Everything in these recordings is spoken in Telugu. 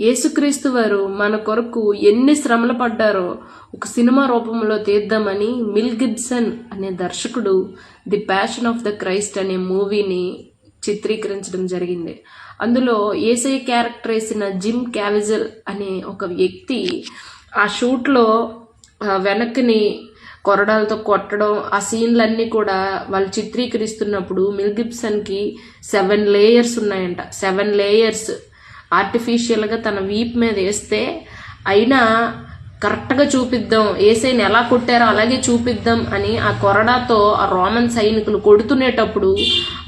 యేసుక్రీస్తు వారు మన కొరకు ఎన్ని శ్రమలు పడ్డారో ఒక సినిమా రూపంలో తీద్దామని మిల్ గిబ్సన్ అనే దర్శకుడు the passion of the Christ అనే మూవీని చిత్రీకరించడం జరిగింది. అందులో ఏసై క్యారెక్టర్ వేసిన జిమ్ క్యావిజల్ అనే ఒక వ్యక్తి ఆ షూట్లో వెనక్కిని వెనక్ని కొరడాలతో కొట్టడం ఆ సీన్లన్నీ కూడా వాళ్ళు చిత్రీకరిస్తున్నప్పుడు మిల్ గిబ్సన్కి సెవెన్ లేయర్స్ ఉన్నాయంట. సెవెన్ లేయర్స్ ఆర్టిఫిషియల్గా తన వీప్ మీద వేస్తే అయినా కరెక్ట్గా చూపిద్దాం. ఏసైని ఎలా కొట్టారో అలాగే చూపిద్దాం అని ఆ కొరడాతో ఆ రోమన్ సైనికులు కొడుతునేటప్పుడు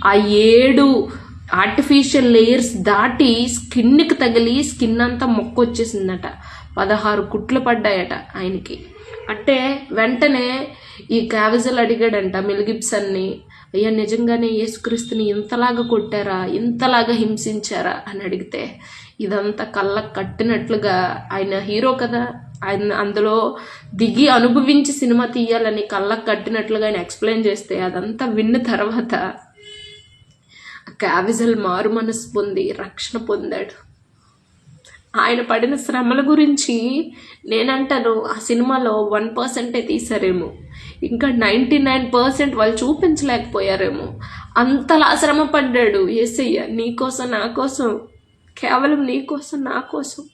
ఆ ఏడు ఆర్టిఫిషియల్ లేయర్స్ దాటి స్కిన్కి తగిలి స్కిన్ అంతా మొక్క వచ్చేసిందట. పదహారు కుట్లు పడ్డాయట ఆయనకి. అంటే వెంటనే ఈ క్యావిజల్ అడిగాడంట మిల్గిబ్సన్ని అయ్యా నిజంగానే యేసుక్రీస్తుని ఇంతలాగా కొట్టారా? ఇంతలాగా హింసించారా? అని అడిగితే ఇదంతా కళ్ళకు కట్టినట్లుగా ఆయన హీరో కదా. ఆయన అందులో దిగి అనుభవించి సినిమా తీయాలని కళ్ళకు కట్టినట్లుగా ఆయన ఎక్స్ప్లెయిన్ చేస్తే అదంతా విన్న తర్వాత క్యావిజల్ మారు మనసు పొంది రక్షణ పొందాడు. ఆయన పడిన శ్రమల గురించి నేనంటాను ఆ సినిమాలో వన్ పర్సెంటే తీసారేమో ఇంకా నైంటీ నైన్ పర్సెంట్ వాళ్ళు చూపించలేకపోయారేమో. అంతలా శ్రమ పడ్డాడు ఏసయ్య. నీ కోసం నా కోసం. కేవలం నీ కోసం నా కోసం.